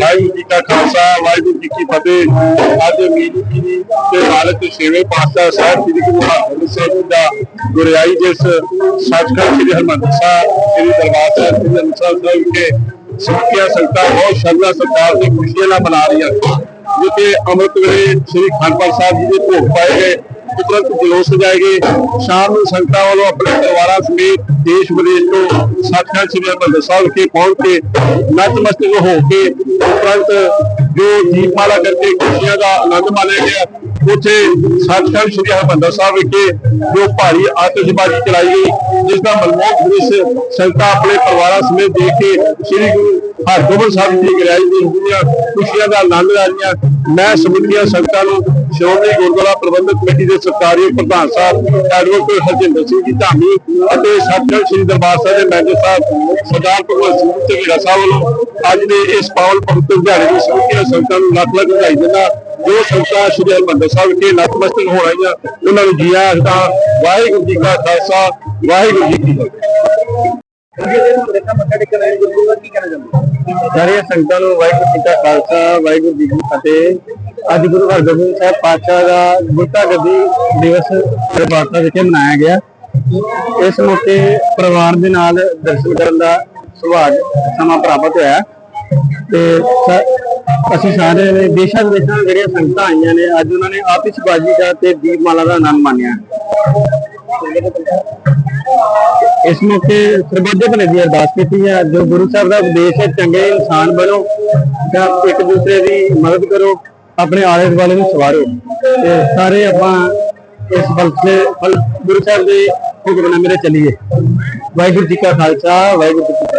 ਵਾਹਿਗੁਰੂ ਜੀ ਕਾ ਖਾਲਸਾ, ਵਾਹਿਗੁਰੂ ਜੀ ਕੀ ਫਤਿਹ। ਅੱਜ ਮੀਰੀ ਜੀ ਦੇ ਹਾਲਤ ਛੇਵੇਂ ਪਾਤਸ਼ਾਹ ਸਾਹਿਬ ਸ੍ਰੀ ਗੁਰੂ ਹਰਗੋਬਿੰਦ ਸਾਹਿਬ ਜੀ ਦਾ ਗੁਰਿਆਈ ਜਿਸ ਸੱਚਖੰਡ ਸ੍ਰੀ ਹਰਿਮੰਦਰ ਸਾਹਿਬ, ਸ੍ਰੀ ਦਰਬਾਰ ਸਾਹਿਬ, ਸ੍ਰੀ ਅੰਮ੍ਰਿਤਸਰ ਸਾਹਿਬ ਵਿਖੇ ਸਿੱਖਿਆ ਸੰਗਤਾਂ ਬਹੁਤ ਸ਼ਰਧਾ ਸਤਿਕਾਰ ਤੇ ਖੁਸ਼ੀਆਂ ਨਾਲ ਮਨਾ ਰਹੀਆਂ ਜਿੱਥੇ ਅੰਮ੍ਰਿਤ ਵੇਲੇ ਸ੍ਰੀ ਖੰਡਪਾਲ ਸਾਹਿਬ ਜੀ ਦੇ ਭੋਗ ਪਾਏ ਗਏ ਤੁਰੰਤ ਜਲੂਸ ਸਜਾਏ ਗਏ ਸ਼ਾਮ ਨੂੰ ਸੰਗਤਾਂ ਵੱਲੋਂ ਆਪਣੇ ਪਰਿਵਾਰਾਂ ਸਮੇਤ ਦੇਸ਼ ਵਿਦੇਸ਼ ਤੋਂ ਸੱਚਖੰਡ ਸ੍ਰੀ ਹਰਿਮੰਦਰ ਸਾਹਿਬ ਵਿਖੇ ਪਹੁੰਚ ਕੇ ਨਤਮਸਤਕ ਹੋ ਕੇ ਉਪਰੰਤ ਜੋ ਦੀਪਮਾਲਾ ਕਰਕੇ ਖੁਸ਼ੀਆਂ ਦਾ ਆਨੰਦ ਮਾਣਿਆ ਗਿਆ, ਉੱਥੇ ਸੱਚਖੰਡ ਸ੍ਰੀ ਹਰਿਮੰਦਰ ਸਾਹਿਬ ਵਿਖੇ ਜੋ ਭਾਰੀ ਆਤਿਸ਼ਬਾਜ਼ੀ ਚਲਾਈ ਗਈ, ਜਿਸ ਦਾ ਮਨਮੋਹਕ ਦ੍ਰਿਸ਼ ਸੰਗਤਾਂ ਆਪਣੇ ਪਰਿਵਾਰਾਂ ਸਮੇਤ ਦੇਖ ਕੇ ਸ੍ਰੀ ਗੁਰੂ ਹਰਗੋਬਿੰਦ ਸਾਹਿਬ ਜੀ ਦੀ ਗਰਾਈ ਦੀ ਹੁੰਦੀਆਂ ਖੁਸ਼ੀਆਂ ਦਾ ਆਨੰਦ ਲੈ ਮੈਂ ਸਮੁੱਚੀਆਂ ਸੰਗਤਾਂ ਨੂੰ ਸ਼੍ਰੋਮਣੀ ਗੁਰਦੁਆਰਾ ਪ੍ਰਬੰਧਕ ਕਮੇਟੀ ਦੇ ਸਰਕਾਰੀ ਪ੍ਰਧਾਨ ਸਾਹਿਬ, ਐਡਵੋਕੇਟ ਹਰਜਿੰਦਰ ਸਿੰਘ ਜੀ ਧਾਮੀ ਅਤੇ ਸੱਚਖੰਡ ਸ੍ਰੀ ਦਰਬਾਰ ਸਾਹਿਬ ਦੇ ਮੈਨੇਜਰ ਸਾਹਿਬ, ਸਰਦਾਰ ਭਗਵੰਤ ਸਿੰਘ ਧੀਰਾ ਸਾਹਿਬ ਵੱਲੋਂ ਅੱਜ ਦੇ ਇਸ ਪਾਵਨ ਪਵਿੱਤਰ ਦਿਹਾੜੇ ਨੂੰ ਸਮੁੱਚੀਆਂ ਸੰਗਤਾਂ ਨੂੰ ਲੱਖ ਲੱਖ ਵਧਾਈ ਦਿੰਦਾ। ਜੋ ਸੰਗਤਾਂ ਸ੍ਰੀ ਹਰਿਮੰਦਰ ਸਾਹਿਬ ਵਿਖੇ ਨਤਮਸਤਕ ਹੋ ਰਹੀਆਂ ਉਹਨਾਂ ਨੂੰ ਜੀ ਆਇਆਂ ਦਾ ਵਾਹਿਗੁਰੂ ਜੀ ਕਾ ਖਾਲਸਾ, ਵਾਹਿਗੁਰੂ ਜੀ ਕੀ ਫਤਿਹ। ਸਾਰੀਆਂ ਸੰਗਤਾਂ ਨੂੰ ਵਾਹਿਗੁਰੂ ਜੀ ਕਾ ਖਾਲਸਾ, ਵਾਹਿਗੁਰੂ ਜੀ ਕੀ ਫਤਿਹ। ਅੱਜ ਗੁਰੂ ਹਰਗੋਬਿੰਦ ਸਾਹਿਬ ਪਾਤਸ਼ਾਹ ਦਾ ਗੁਰਤਾ ਗੱਦੀ ਦਿਵਸ ਦਰਬਾਰ ਵਿਖੇ ਮਨਾਇਆ ਗਿਆ। ਇਸ ਮੌਕੇ ਪਰਿਵਾਰ ਦੇ ਨਾਲ ਦਰਸ਼ਨ ਕਰਨ ਦਾ ਸੁਭਾਗ ਸਮਾਂ ਪ੍ਰਾਪਤ ਹੋਇਆ। ਤੇ ਅਸੀਂ ਸਾਰੇ ਨੇ ਦੇਸ਼ਾਂ ਵਿਦੇਸ਼ਾਂ ਜਿਹੜੀਆਂ ਸੰਗਤਾਂ ਆਈਆਂ ਨੇ, ਅੱਜ ਉਹਨਾਂ ਨੇ ਆਤਿਸ਼ਬਾਜ਼ੀ ਦਾ ਤੇ ਦੀਪਮਾਲਾ ਦਾ ਆਨੰਦ ਮਾਣਿਆ। ਇਸ ਮੌਕੇ ਸਰਬੱਤ ਭਲੇ ਦੀ ਅਰਦਾਸ ਕੀਤੀ ਹੈ। ਜੋ ਗੁਰੂ ਸਾਹਿਬ ਦਾ ਉਪਦੇਸ਼ ਹੈ, ਚੰਗੇ ਇਨਸਾਨ ਬਣੋ ਤਾਂ ਇੱਕ ਦੂਸਰੇ ਦੀ ਮਦਦ ਕਰੋ, ਆਪਣੇ ਆਲੇ ਦੁਆਲੇ ਨੂੰ ਸਵਾਰੋ। ਤੇ ਸਾਰੇ ਆਪਾਂ ਇਸ ਫਲਸੇ ਫਲ ਗੁਰੂ ਸਾਹਿਬ ਦੇ ਹੁਕਮਨਾਮੇ ਤੇ ਚੱਲੀਏ। ਵਾਹਿਗੁਰੂ ਜੀ ਕਾ ਖਾਲਸਾ, ਵਾਹਿਗੁਰੂ ਜੀ